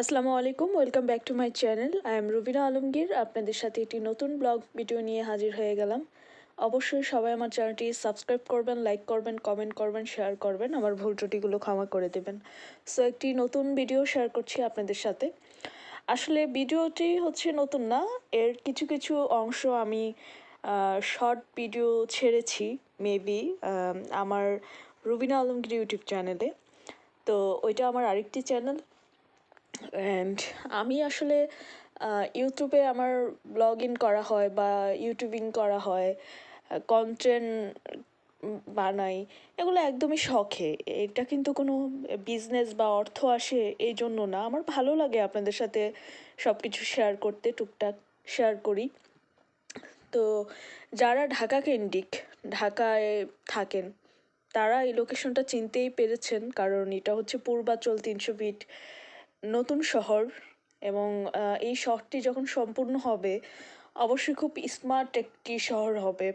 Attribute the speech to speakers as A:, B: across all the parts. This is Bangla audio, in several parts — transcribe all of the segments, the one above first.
A: আসসালামু আলাইকুম, welcome back to my channel. I am Rubina Alamgir, আপনাদের সাথে একটি নতুন ব্লগ ভিডিও নিয়ে হাজির হয়ে গেলাম। অবশ্যই সবাই আমার চ্যানেলটি সাবস্ক্রাইব করবেন, লাইক করবেন, কমেন্ট করবেন, শেয়ার করবেন, আমার ভুল ত্রুটিগুলো ক্ষমা করে দেবেন। সো, একটি নতুন ভিডিও শেয়ার করছি আপনাদের সাথে। আসলে ভিডিওটি হচ্ছে নতুন না, এর কিছু কিছু অংশ আমি শর্ট ভিডিও ছেড়েছি। মেবি আমার রুবিনা আলমগীর ইউটিউব চ্যানেলে তো ওইটা আমার আরেকটি চ্যানেল অ্যান্ড আমি আসলে ইউটিউবে আমার ব্লগ ইন করা হয় বা ইউটিউবিং করা হয় কন্টেন্ট বানাই, এগুলো একদমই শখে। এটা কিন্তু কোনো বিজনেস বা অর্থ আসে এই জন্য না। আমার ভালো লাগে আপনাদের সাথে সব কিছু শেয়ার করতে, টুকটাক শেয়ার করি। তো যারা ঢাকা কেন্দ্রিক, ঢাকায় থাকেন, তারা এই লোকেশনটা চিনতেই পেরেছেন কারণ এটা হচ্ছে পূর্বাচল তিনশো ফিট নতুন শহর এবং এই শহরটি যখন সম্পূর্ণ হবে, অবশ্যই খুব স্মার্ট একটি শহর হবে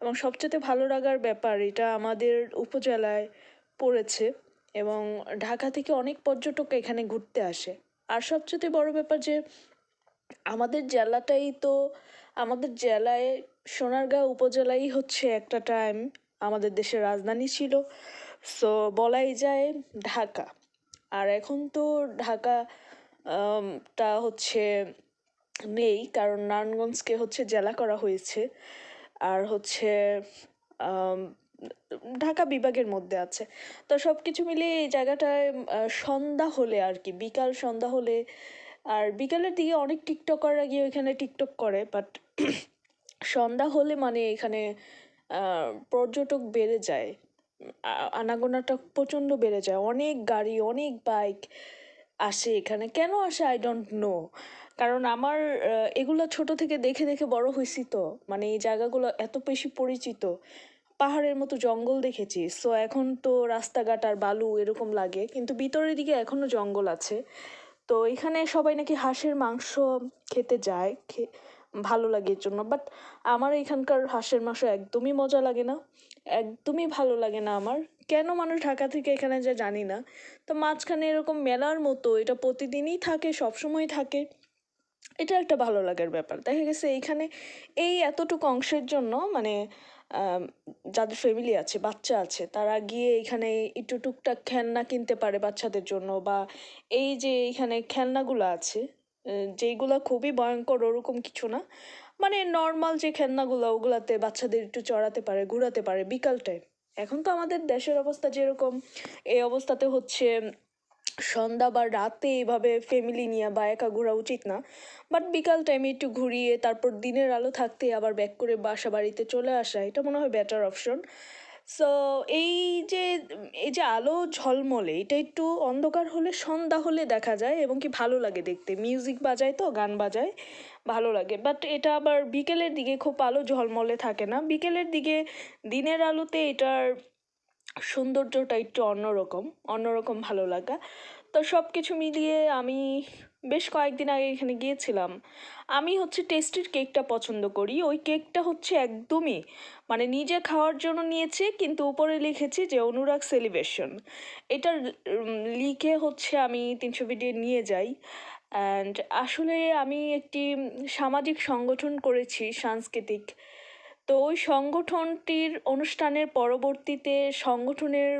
A: এবং সবচেয়ে ভালো লাগার ব্যাপার এটা আমাদের উপজেলায় পড়েছে এবং ঢাকা থেকে অনেক পর্যটক এখানে ঘুরতে আসে। আর সবচেয়ে বড় ব্যাপার যে আমাদের জেলাটাই তো আমাদের জেলায় সোনারগাঁও উপজেলাই হচ্ছে একটা টাইম আমাদের দেশের রাজধানী ছিল। সো বলাই যায় ঢাকা। আর এখন তো ঢাকা টা হচ্ছে নেই, কারণ নারায়ণগঞ্জকে হচ্ছে জেলা করা হয়েছে। আর হচ্ছে ঢাকা বিভাগের মধ্যে আছে। তো সব কিছু মিলিয়ে এই জায়গাটায় সন্ধ্যা হলে আর কি, বিকাল সন্ধ্যা হলে, আর বিকালের দিকে অনেক টিকটকাররা গিয়ে ওইখানে টিকটক করে বাট সন্ধ্যা হলে মানে এখানে পর্যটক বেড়ে যায়। আনাগোনাটা প্রচণ্ড বেড়ে যায়। অনেক গাড়ি, অনেক বাইক আসে এখানে। কেন আসে? আই ডোন্ট নো কারণ আমার এগুলো ছোট থেকে দেখে দেখে বড় হয়েছি তো। মানে এই জায়গাগুলো এত বেশি পরিচিত। পাহাড়ের মতো জঙ্গল দেখেছি। সো এখন তো রাস্তাঘাট আর বালু এরকম লাগে। কিন্তু ভিতরের দিকে এখনও জঙ্গল আছে। তো এখানে সবাই নাকি হাঁসের মাংস খেতে যায়। ভালো লাগে এর জন্য। বাট আমার এখানকার হাঁসের মাংস একদমই মজা লাগে না। একদমই ভালো লাগে না আমার। কেন মানুষ ঢাকা থেকে এখানে যায় জানি না। তো মাঝখানে এরকম মেলার মতো এটা প্রতিদিনই থাকে, সবসময় থাকে। এটা একটা ভালো লাগার ব্যাপার। দেখা গেছে এইখানে এই এতটুকু অংশের জন্য মানে যাদের ফ্যামিলি আছে, বাচ্চা আছে, তারা গিয়ে এখানে একটু টুকটাক খেলনা কিনতে পারে বাচ্চাদের জন্য বা এই যে এইখানে খেলনাগুলো আছে যেইগুলো খুবই ভয়ঙ্কর, ওরকম কিছু না। মানে নর্মাল যে খেলনাগুলো, ওগুলাতে বাচ্চাদের একটু চড়াতে পারে, ঘুরাতে পারে, বিকাল টাইম এখন তো আমাদের দেশের অবস্থা যেরকম, এই অবস্থাতে হচ্ছে সন্ধ্যা বা রাতে এইভাবে ফ্যামিলি নিয়ে বা একা ঘোরা উচিত না। বাট বিকাল টাইমে একটু ঘুরিয়ে, তারপর দিনের আলো থাকতে আবার ব্যাক করে বাসা বাড়িতে চলে আসা, এটা মনে হয় বেটার অপশন সো এই যে এই যে আলো ঝলমলে, এটা একটু অন্ধকার হলে, সন্ধ্যা হলে দেখা যায় এবং কি ভালো লাগে দেখতে। মিউজিক বাজায় তো, গান বাজায়, ভালো লাগে। বাট এটা আবার বিকেলের দিকে খুব আলো ঝলমলে থাকে না। বিকেলের দিকে, দিনের আলোতে এটার সৌন্দর্যটা একটু অন্যরকম অন্যরকম ভালো লাগা। তো সব কিছু মিলিয়ে আমি বেশ কয়েকদিন আগে এখানে গিয়েছিলাম। আমি হচ্ছে টেস্টির কেকটা পছন্দ করি। ওই কেকটা হচ্ছে একদমই মানে নিজে খাওয়ার জন্য নিয়েছে, কিন্তু উপরে লিখেছে যে অনুরাগ সেলিব্রেশন। এটা লিখে হচ্ছে আমি তিনশো ভিডিও নিয়ে যাই। অ্যান্ড আসলে আমি একটি সামাজিক সংগঠন করেছি, সাংস্কৃতিক। তো ওই সংগঠনটির অনুষ্ঠানের পরবর্তীতে সংগঠনের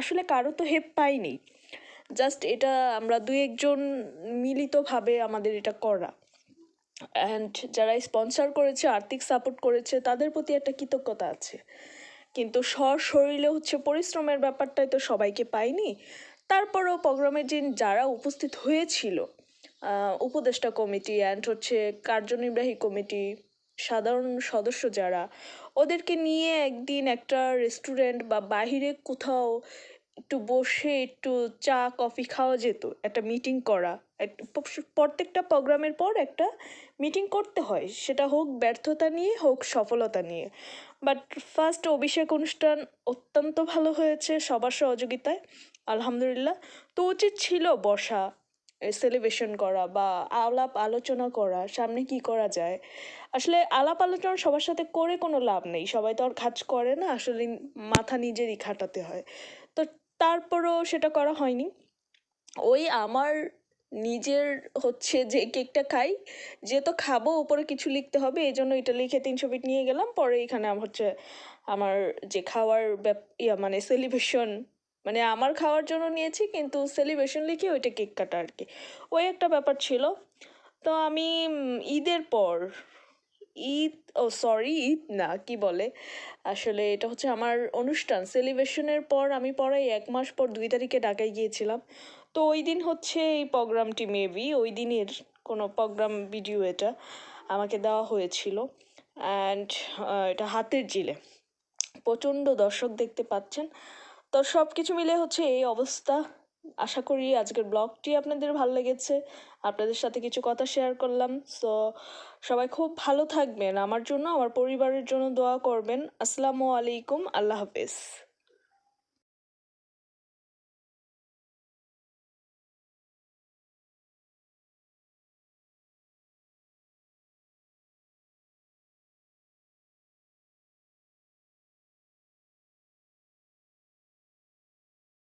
A: আসলে কারও তো হেপ পাইনি। জাস্ট এটা আমরা দু একজন মিলিতভাবে আমাদের এটা করা। অ্যান্ড যারা স্পন্সার করেছে, আর্থিক সাপোর্ট করেছে, তাদের প্রতি একটা কৃতজ্ঞতা আছে। কিন্তু স্বর শরীরে হচ্ছে পরিশ্রমের ব্যাপারটাই তো সবাইকে পাইনি তারপরেও প্রোগ্রামের দিন যারা উপস্থিত হয়েছিল উপদেষ্টা কমিটি অ্যান্ড হচ্ছে কার্যনির্বাহী কমিটি, সাধারণ সদস্য যারা, ওদেরকে নিয়ে একদিন একটা রেস্টুরেন্ট বা বাহিরে কোথাও একটু বসে একটু চা, কফি খাওয়া যেত, একটা মিটিং করা। প্রত্যেকটা প্রোগ্রামের পর একটা মিটিং করতে হয়। সেটা হোক ব্যর্থতা নিয়ে, হোক সফলতা নিয়ে। বাট ফার্স্ট অভিষেক অনুষ্ঠান অত্যন্ত ভালো হয়েছে সবার সহযোগিতায়, আলহামদুলিল্লাহ। তো উচিত ছিল বসা সেলিব্রেশন করা বা আলাপ আলোচনা করা, সামনে কি করা যায়। আসলে আলাপ আলোচনা সবার সাথে করে কোনো লাভ নেই। সবাই তো আর কাজ করে না, আসলে মাথা নিজেরই খাটাতে হয়। তো তারপরও সেটা করা হয়নি। ওই আমার নিজের হচ্ছে যে কেকটা খাই, যে তো খাব, উপরে কিছু লিখতে হবে এই জন্য এটা লিখে তিনশো ফিট নিয়ে গেলাম, পরে এখানে আমার হচ্ছে আমার যে খাওয়ার ইয়া মানে সেলিব্রেশন মানে আমার খাওয়ার জন্য নিয়েছি, কিন্তু সেলিব্রেশন লিখে ওইটা কেক কাটা আর কি। ওই একটা ব্যাপার ছিল। তো আমি ঈদের পর ঈদ, ও সরি ঈদ না, কি বলে? আসলে এটা হচ্ছে আমার অনুষ্ঠান। সেলিব্রেশনের পর আমি পড়াই এক মাস পর দুই তারিখে ঢাকায় গিয়েছিলাম। তো ওই দিন হচ্ছে এই প্রোগ্রামটি মেবি ওই দিনের কোনো প্রোগ্রাম ভিডিও এটা আমাকে দেওয়া হয়েছিল। অ্যান্ড এটা হাতের জিলে। প্রচণ্ড দর্শক দেখতে পাচ্ছেন। তো সব কিছু মিলে হচ্ছে এই অবস্থা। আশা করি আজকের ব্লগটি আপনাদের ভালো লেগেছে। আপনাদের সাথে কিছু কথা শেয়ার করলাম। সো সবাই খুব ভালো থাকবেন। আমার জন্য, আমার পরিবারের জন্য দোয়া করবেন। আসসালামু আলাইকুম। আল্লাহ হাফেজ।